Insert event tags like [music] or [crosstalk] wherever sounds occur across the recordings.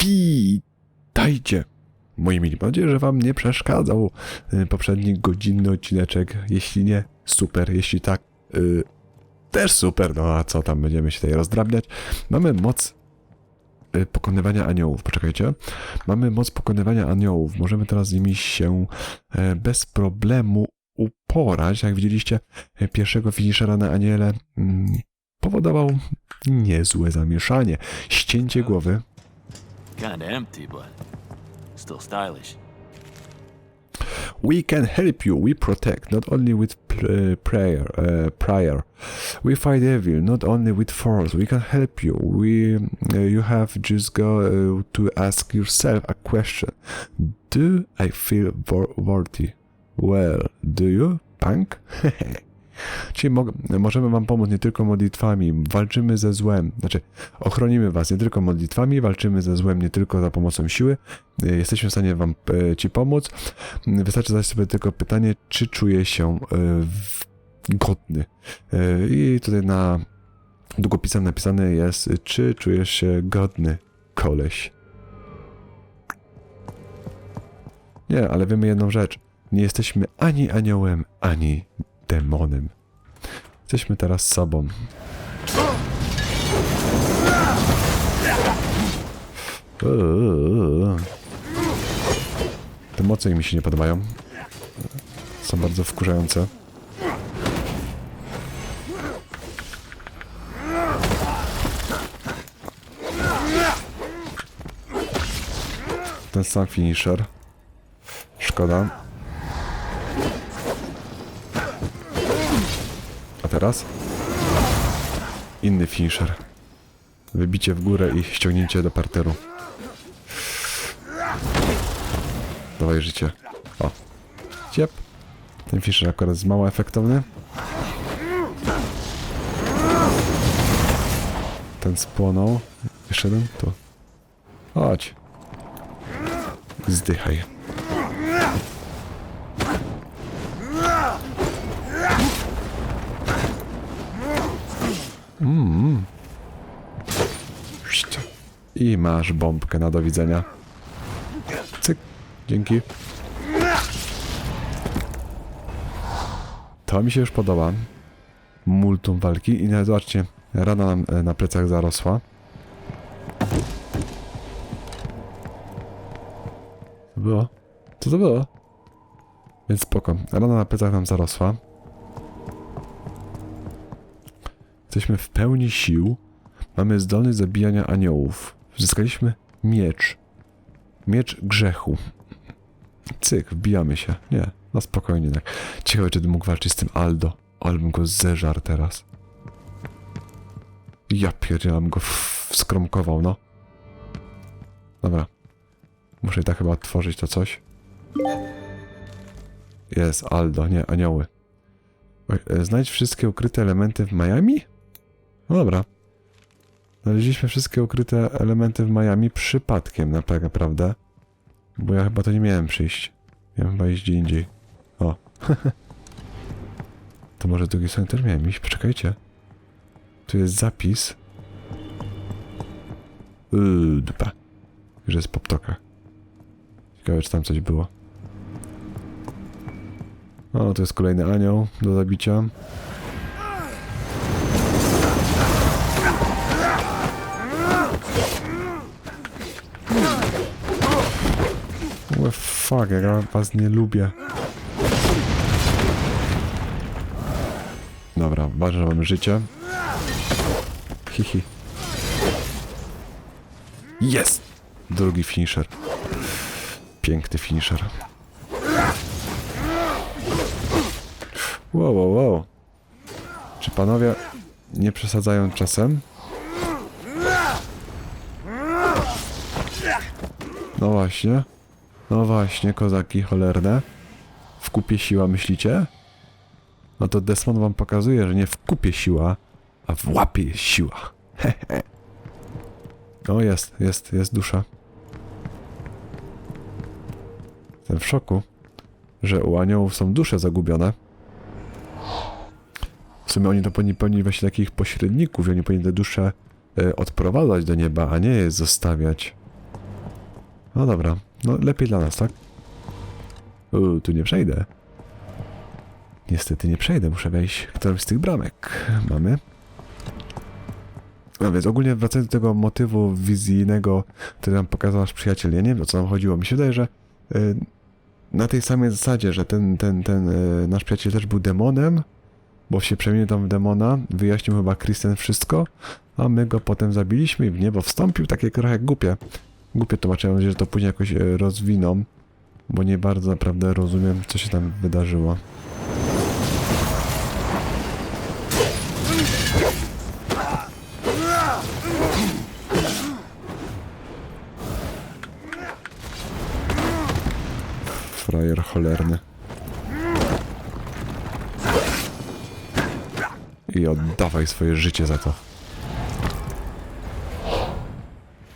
Witajcie! Moi mili, mam nadzieję, że wam nie przeszkadzał y, poprzedni godzinny odcineczek. Jeśli nie, super. Jeśli tak, y, też super. No a co tam, będziemy się tutaj rozdrabniać. Mamy moc y, pokonywania aniołów. Poczekajcie. Mamy moc pokonywania aniołów. Możemy teraz z nimi się e, bez problemu uporać. Jak widzieliście, pierwszego finishera na aniele mm, powodował niezłe zamieszanie. Ścięcie głowy. Kinda empty, but still stylish. We can help you. We protect not only with pr- prayer, uh, prayer. We fight evil not only with force. We can help you. We, uh, you have just go uh, to ask yourself a question: Do I feel wor- worthy? Well, do you, punk? [laughs] Czyli mo- możemy wam pomóc nie tylko modlitwami, walczymy ze złem, znaczy ochronimy was nie tylko modlitwami, walczymy ze złem nie tylko za pomocą siły, Y, jesteśmy w stanie wam e, ci pomóc. Wystarczy zadać sobie tylko pytanie, czy czuję się e, godny. E, I tutaj na długopisem napisane jest, czy czujesz się godny, koleś. Nie, ale wiemy jedną rzecz. Nie jesteśmy ani aniołem, ani demonem. Jesteśmy teraz sobą. Te moce mi się nie podobają. Są bardzo wkurzające. Ten sam finisher. Szkoda. Teraz? Inny finisher. Wybicie w górę i ściągnięcie do parteru. Dawaj życie. O. Ciep. Ten fisher akurat jest mało efektowny. Ten spłonął. Jeszcze jeden? Tu. Chodź. Zdychaj. Mm. I masz bombkę na do widzenia. Cyk. Dzięki. To mi się już podoba. Multum walki. I nawet zobaczcie, rana nam e, na plecach zarosła. Co było? Co to było? Więc spoko. Rana na plecach nam zarosła. Jesteśmy w pełni sił. Mamy zdolność zabijania aniołów. Zyskaliśmy miecz. Miecz grzechu. Cyk, wbijamy się. Nie, no spokojnie tak. Ciekawe, czy mógł walczyć z tym Aldo. Ale bym go zeżarł teraz. Ja pierdzielam go skromkował, no. Dobra. Muszę i tak chyba otworzyć to coś. Jest Aldo, nie, anioły. E, Znajdź wszystkie ukryte elementy w Miami? No dobra. Znaleźliśmy wszystkie ukryte elementy w Miami przypadkiem, tak naprawdę. Bo ja chyba to nie miałem przyjść. Miałem chyba iść gdzie indziej. O. [laughs] to może drugi stronie też miałem iść? Poczekajcie. Tu jest zapis. Yy, dupa. Że jest poptoka. Ciekawe, czy tam coś było. O, to jest kolejny anioł do zabicia. Fuck, ja was nie lubię. Dobra, ważne, że mamy życie. Hihi. Jest! Drugi finisher. Piękny finisher. Wow, wow, wow. Czy panowie nie przesadzają czasem? No właśnie. No właśnie, kozaki cholerne. W kupie siła myślicie? No to Desmond wam pokazuje, że nie w kupie siła, a w łapie jest siła. [laughs] O, jest, jest, jest dusza. Jestem w szoku, że u aniołów są dusze zagubione. W sumie oni to powinni pełnić właśnie takich pośredników i oni powinni te dusze e, odprowadzać do nieba, a nie je zostawiać. No dobra, no lepiej dla nas, tak? Uuu, tu nie przejdę. Niestety nie przejdę, muszę wejść którąś z tych bramek. Mamy. No więc ogólnie wracając do tego motywu wizyjnego, który nam pokazał nasz przyjaciel, ja nie wiem o co nam chodziło. Mi się wydaje, że y, na tej samej zasadzie, że ten, ten, ten y, nasz przyjaciel też był demonem, bo się przemienił tam w demona, wyjaśnił chyba Kristen wszystko, a my go potem zabiliśmy i w niebo wstąpił, takie trochę głupie. Głupie tłumaczenie, że to później jakoś e, rozwiną, bo nie bardzo naprawdę rozumiem, co się tam wydarzyło. Frajer cholerny. I oddawaj swoje życie za to.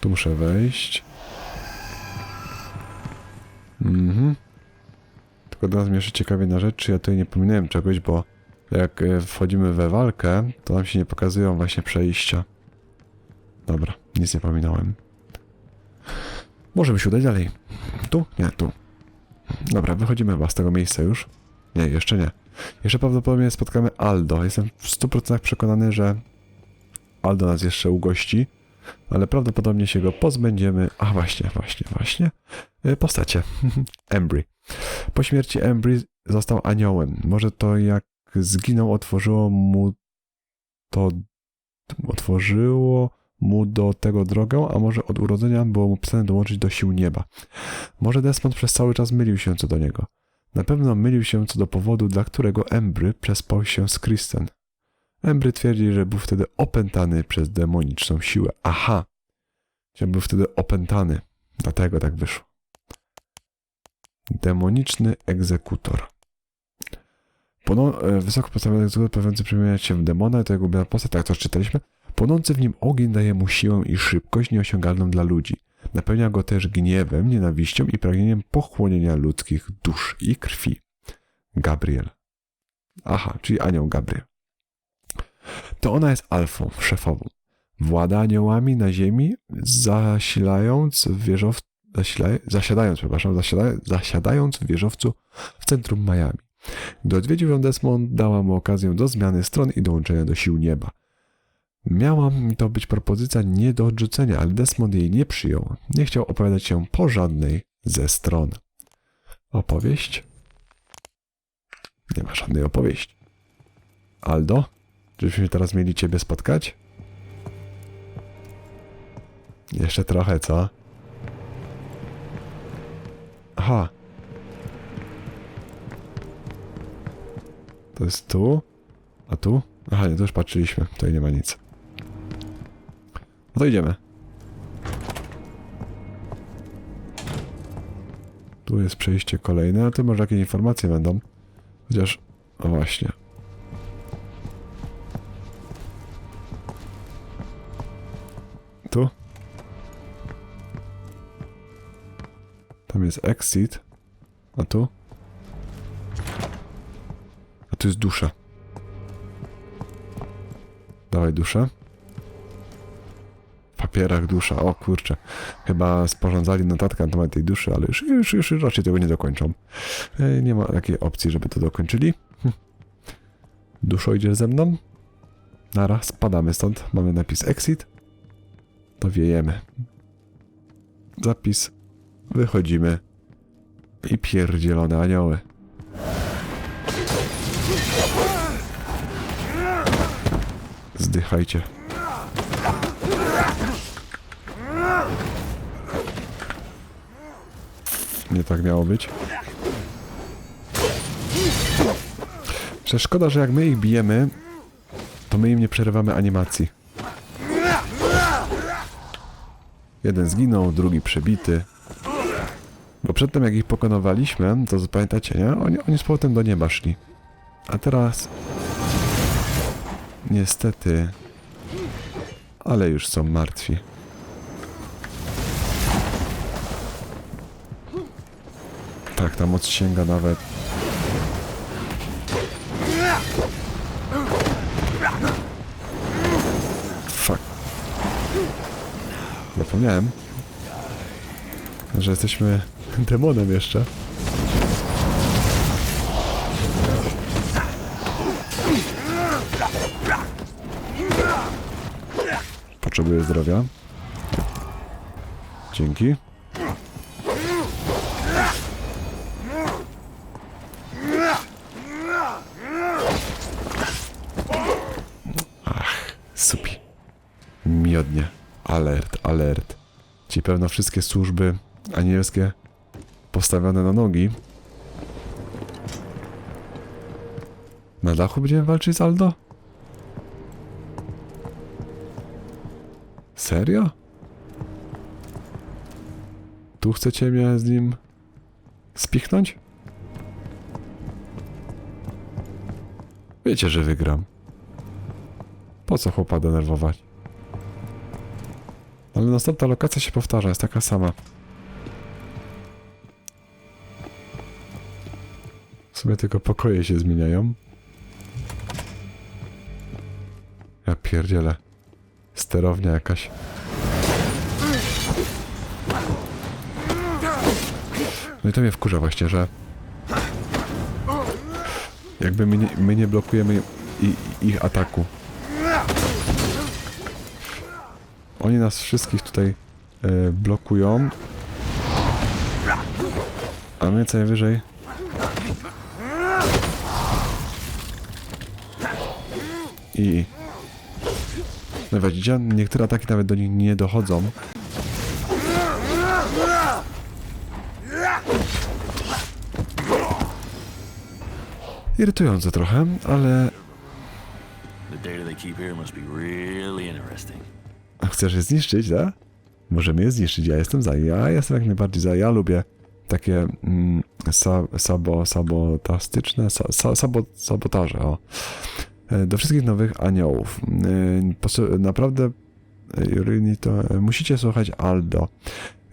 Tu muszę wejść. Mhm. Tylko teraz mnie jeszcze ciekawie na rzecz, czy ja tutaj nie pominąłem czegoś, bo jak e, wchodzimy we walkę, to nam się nie pokazują właśnie przejścia. Dobra, nic nie pominąłem. Możemy się udać dalej. Tu? Nie, tu. Dobra, wychodzimy chyba z tego miejsca już. Nie, jeszcze nie. Jeszcze prawdopodobnie spotkamy Aldo. Jestem w 100% przekonany, że Aldo nas jeszcze ugości, ale prawdopodobnie się go pozbędziemy. A właśnie, właśnie, właśnie. Y, Postacie. [laughs] Embry. Po śmierci Embry został aniołem. Może to jak zginął, otworzyło mu to. Otworzyło mu do tego drogę, a może od urodzenia było mu pisane dołączyć do sił nieba. Może Desmond przez cały czas mylił się co do niego. Na pewno mylił się co do powodu, dla którego Embry przespał się z Kristen. Embry twierdzi, że był wtedy opętany przez demoniczną siłę. Aha! Że był wtedy opętany. Dlatego tak wyszło. Demoniczny egzekutor. Pono, e, wysoko postawiony egzekutor prawiący przemieniać się w demona, to jego postać, tak to czytaliśmy. Płonący w nim ogień daje mu siłę i szybkość nieosiągalną dla ludzi. Napełnia go też gniewem, nienawiścią i pragnieniem pochłonienia ludzkich dusz i krwi. Gabriel. Aha, czyli anioł Gabriel. To ona jest alfą, szefową. Włada aniołami na ziemi, zasilając w wieżow... Zasila... zasiadając, przepraszam, zasiada... zasiadając w wieżowcu w centrum Miami. Gdy odwiedził ją Desmond, dała mu okazję do zmiany stron i dołączenia do sił nieba. Miała to być propozycja nie do odrzucenia, ale Desmond jej nie przyjął. Nie chciał opowiadać się po żadnej ze stron. Opowieść? Nie ma żadnej opowieści. Aldo? Żebyśmy teraz mieli ciebie spotkać? Jeszcze trochę, co? Aha. To jest tu? A tu? Aha, nie, to już patrzyliśmy. Tutaj nie ma nic. No to idziemy. Tu jest przejście kolejne, a tu może jakieś informacje będą. Chociaż, o właśnie. Tu? Tam jest exit. A tu? A tu jest dusza. Dawaj duszę. W papierach dusza. O kurczę. Chyba sporządzali notatkę na temat tej duszy, ale już, już, już raczej tego nie dokończą. E, Nie ma takiej opcji, żeby to dokończyli. Hm. Duszo ze mną? Nara, spadamy stąd. Mamy napis exit. To wiejemy. Zapis. Wychodzimy. I pierdzielone anioły. Zdychajcie. Nie tak miało być. Przecież szkoda, że jak my ich bijemy, to my im nie przerywamy animacji. Jeden zginął, drugi przebity. Bo przedtem jak ich pokonywaliśmy, to pamiętacie, nie? Oni, oni z powrotem do nieba szli. A teraz... Niestety... Ale już są martwi. Tak, ta moc sięga nawet... Zapomniałem. że jesteśmy [laughs] demonem jeszcze. Potrzebuję zdrowia. Dzięki. Ach, supi. Miodnie. Alert, alert. Ci pewno wszystkie służby anielskie postawione na nogi. Na dachu będziemy walczyć z Aldo? Serio? Tu chcecie mnie z nim spichnąć? Wiecie, że wygram. Po co chłopa denerwować? Ale następna lokacja się powtarza, jest taka sama. W sumie tylko pokoje się zmieniają. Ja pierdzielę. Sterownia jakaś. No i to mnie wkurza właśnie, że jakby my nie, my nie blokujemy ich ataku. Oni nas wszystkich tutaj e, blokują. A my co najwyżej. I. No widzicie, niektóre ataki nawet do nich nie dochodzą. Irytujące trochę, ale The data they keep here must be really interesting. A Chcesz je zniszczyć, tak? Możemy je zniszczyć, ja jestem za. Ja jestem jak najbardziej za. Ja lubię takie mm, sa, sabo, sabotastyczne, sa, sa, sabo, sabotaże, o. E, Do wszystkich nowych aniołów. E, Naprawdę, e, to musicie słuchać Aldo.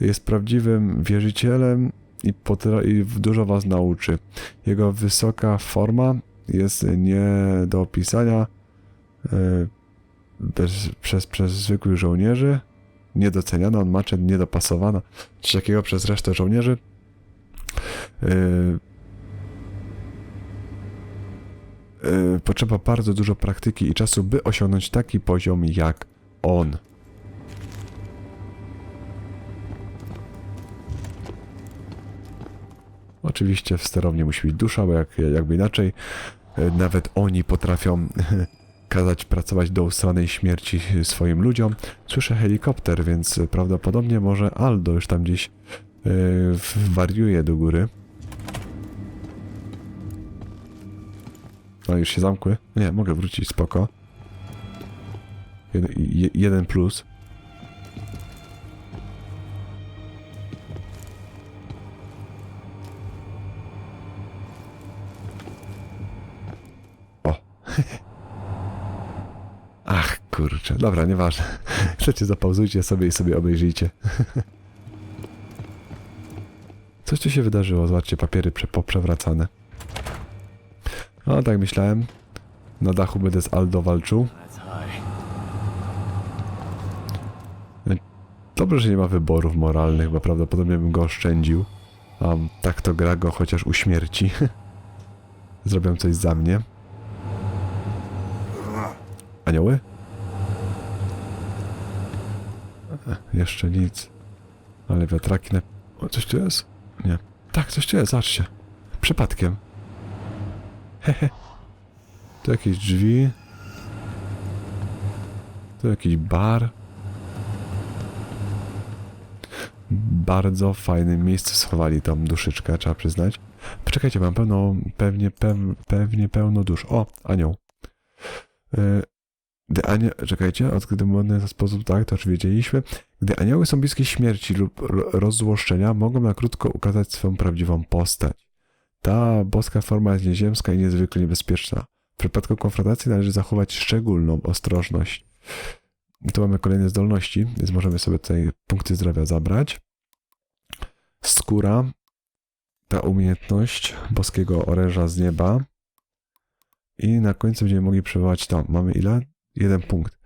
Jest prawdziwym wierzycielem i, potra- i dużo was nauczy. Jego wysoka forma jest nie do opisania. Bez, przez, przez zwykłych żołnierzy, niedoceniana, on maczet niedopasowana, coś takiego przez resztę żołnierzy. Yy, yy, potrzeba bardzo dużo praktyki i czasu, by osiągnąć taki poziom jak on. Oczywiście w sterowni musi być dusza, bo jak, jakby inaczej, yy, nawet oni potrafią [laughs] kazać pracować do ustanej śmierci swoim ludziom. Słyszę helikopter, więc prawdopodobnie może Aldo już tam gdzieś yy, wariuje do góry. No już się zamkły. Nie, mogę wrócić, spoko. Jeden, je- jeden plus. Kurczę. Dobra, nieważne. [laughs] Chcecie, zapauzujcie sobie i sobie obejrzyjcie. [laughs] Coś tu się wydarzyło. Zobaczcie, papiery prze poprzewracane. No, tak myślałem. Na dachu będę z Aldo walczył. Dobrze, że nie ma wyborów moralnych, bo prawdopodobnie bym go oszczędził. A tak to gra go chociaż uśmierci. [laughs] Zrobią coś za mnie. Anioły? E, Jeszcze nic. Ale wiatraki na... O, coś tu jest? Nie. Tak, coś tu jest, zobaczcie. Przypadkiem. Hehe. Tu jakieś drzwi. Tu jakiś bar. Bardzo fajnym miejscu schowali tą duszyczkę, trzeba przyznać. Poczekajcie, mam pełno, pewnie, pew, pewnie pełno dusz. O, anioł. Y, Gdy. Czekajcie, odkryty modny sposób, tak, to już wiedzieliśmy. Gdy anioły są bliskie śmierci lub ro- rozzłoszczenia, mogą na krótko ukazać swoją prawdziwą postać. Ta boska forma jest nieziemska i niezwykle niebezpieczna. W przypadku konfrontacji należy zachować szczególną ostrożność. I tu mamy kolejne zdolności, więc możemy sobie tutaj punkty zdrowia zabrać. Skóra, ta umiejętność boskiego oręża z nieba. I na końcu będziemy mogli przywołać to. Mamy ile? jeden punkt.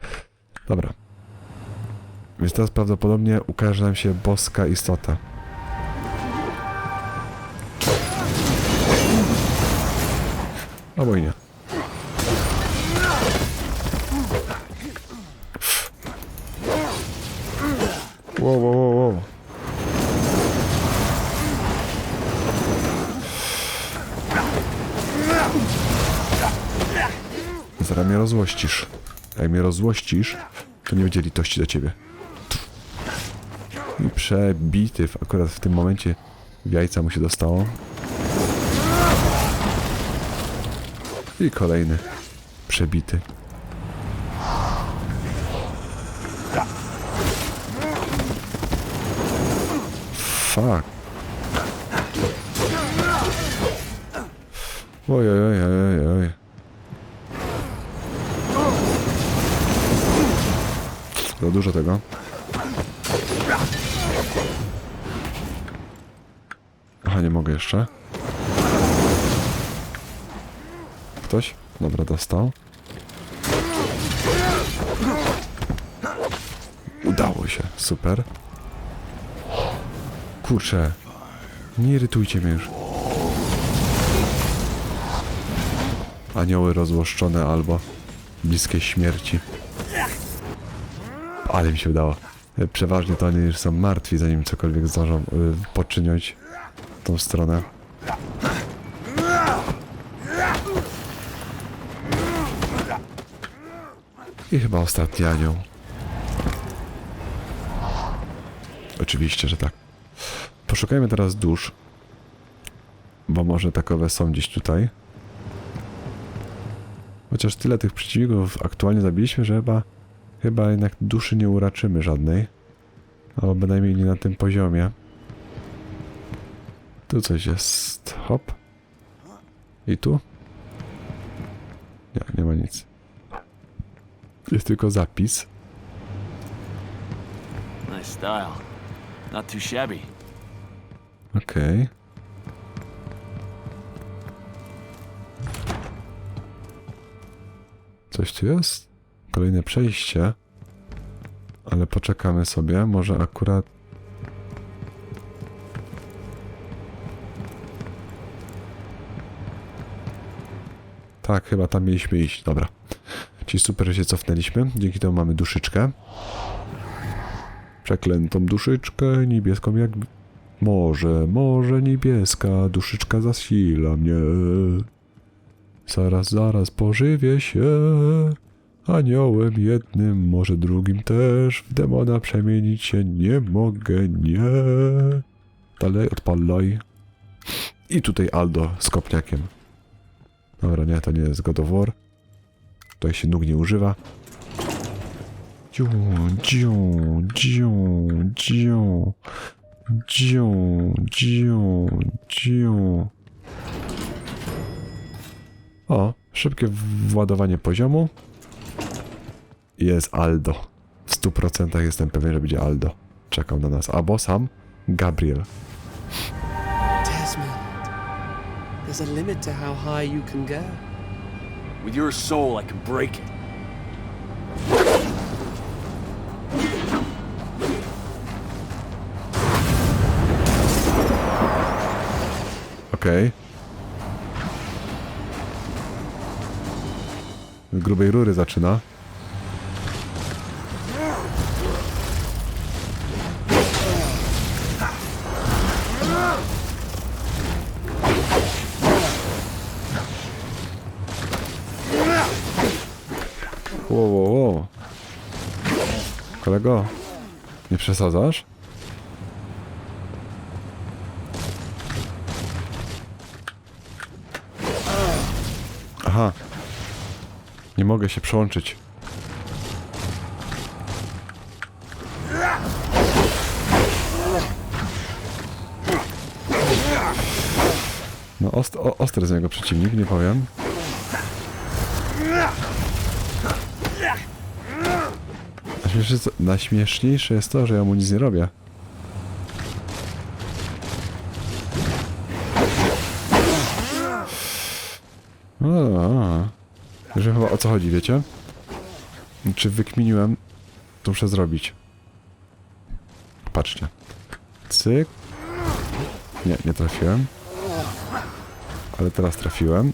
Dobra. Więc teraz prawdopodobnie ukaże nam się boska istota. Albo i nie. Wow, wow, wow, wow. Zaraz mnie rozłościsz. Jak mnie rozłościsz, to nie będzie litości do ciebie. I przebity w, akurat w tym momencie w jajca mu się dostało. I kolejny przebity. Fuck. Oj, tego. Aha, nie mogę jeszcze. Ktoś? Dobra, dostał. Udało się, super. Kurczę. Nie irytujcie mnie już. Anioły rozłoszczone albo bliskie śmierci. Ale mi się udało. E, Przeważnie to oni już są martwi, zanim cokolwiek zdążą y, poczynić w tą stronę. I chyba ostatni anioł. Oczywiście, że tak. Poszukajmy teraz dusz. Bo może takowe są gdzieś tutaj. Chociaż tyle tych przeciwników aktualnie zabiliśmy, że chyba Chyba jednak duszy nie uraczymy żadnej. Albo bynajmniej nie na tym poziomie. Tu coś jest. Hop. I tu? Nie, nie ma nic. Jest tylko zapis. Nice style. Not too shabby. Okej. Coś tu jest? Kolejne przejście. Ale poczekamy sobie. Może akurat. Tak, chyba tam mieliśmy iść. Dobra. Czyli super, że się cofnęliśmy. Dzięki temu mamy duszyczkę. Przeklętą duszyczkę, niebieską jak Morze, morze niebieska, duszyczka zasila mnie. Zaraz, zaraz pożywię się. Aniołem jednym, może drugim też. W demona przemienić się nie mogę, nie. Dalej, odpalaj. I tutaj Aldo z kopniakiem. Dobra, nie, to nie jest God of War. Tutaj się nóg nie używa. Dziu, dziu, dziu, dziu. Dziu, dziu, dziu. O, szybkie władowanie poziomu. Jest Aldo. W 100% jestem pewien, że będzie Aldo. Czekał na nas. Albo sam Gabriel. Desmond, there's a limit to how high you can go. With your soul, I can break it. Okej. Z grubej rury zaczyna. Wow, wow. Kolego, nie przesadzasz? Aha. Nie mogę się przełączyć. No ostry z niego przeciwnik, nie powiem. Najśmieszniejsze, najśmieszniejsze jest to, że ja mu nic nie robię. No, a. Już wiem chyba o co chodzi, wiecie? Czy wykminiłem, to muszę zrobić. Patrzcie. Cyk. Nie, nie trafiłem. Ale teraz trafiłem.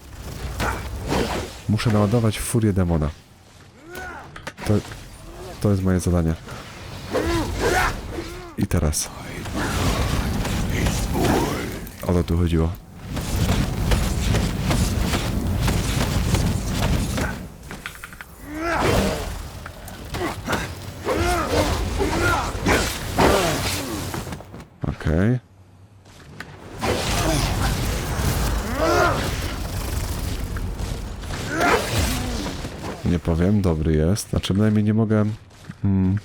Muszę naładować furię demona. To, to jest moje zadanie. I teraz. O to tu chodziło. Okej. Nie powiem, dobry jest. Znaczy bynajmniej nie mogę mm,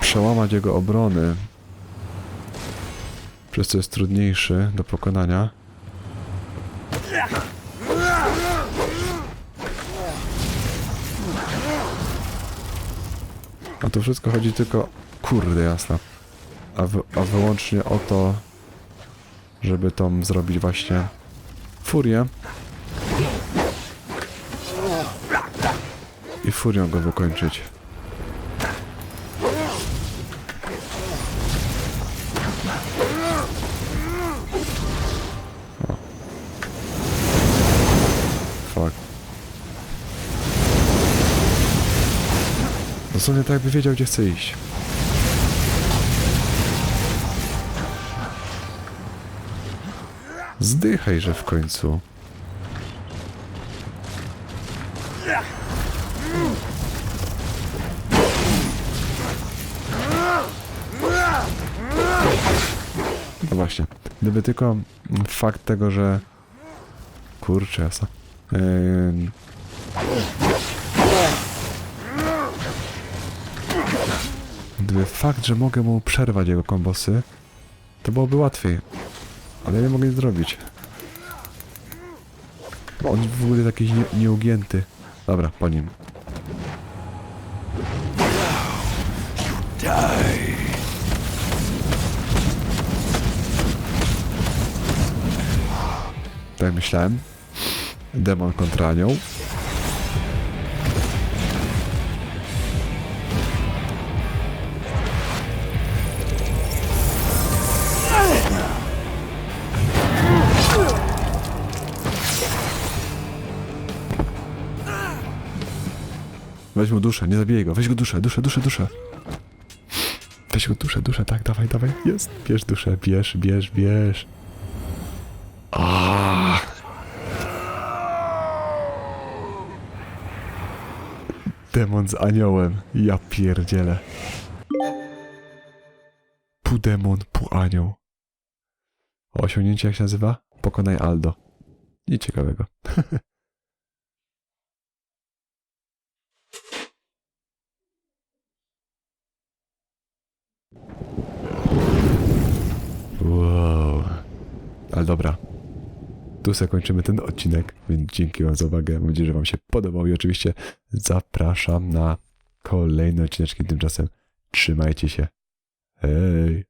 przełamać jego obrony. Przez co jest trudniejszy do pokonania. A to wszystko chodzi tylko... Kurde jasna. A, wy, a wyłącznie o to, żeby tą zrobić właśnie furię. Furią go wykończyć. Fuck. Dosłownie tak jakby wiedział, gdzie chce iść. Zdychajże w końcu. Gdyby tylko fakt tego, że... Kurczę, jasa. Ym... Gdyby fakt, że mogę mu przerwać jego kombosy, to byłoby łatwiej. Ale nie mogę nic zrobić. On w ogóle jakiś nie, nieugięty. Dobra, po nim. Tak myślałem. Demon kontra anioł. Weź mu duszę, nie zabijaj go. Weź go duszę, duszę, duszę, duszę. Weź go duszę, duszę, tak, dawaj, dawaj. Jest, bierz duszę, bierz, bierz, bierz. A. Demon z aniołem. Ja pierdzielę. Pół demon, pół anioł. Osiągnięcie jak się nazywa? Pokonaj Aldo. Nic ciekawego. [laughs] Wow. Ale dobra. Tu zakończymy ten odcinek, więc dzięki wam za uwagę. Mam nadzieję, że wam się podobał i oczywiście zapraszam na kolejne odcineczki tymczasem. Trzymajcie się. Hej.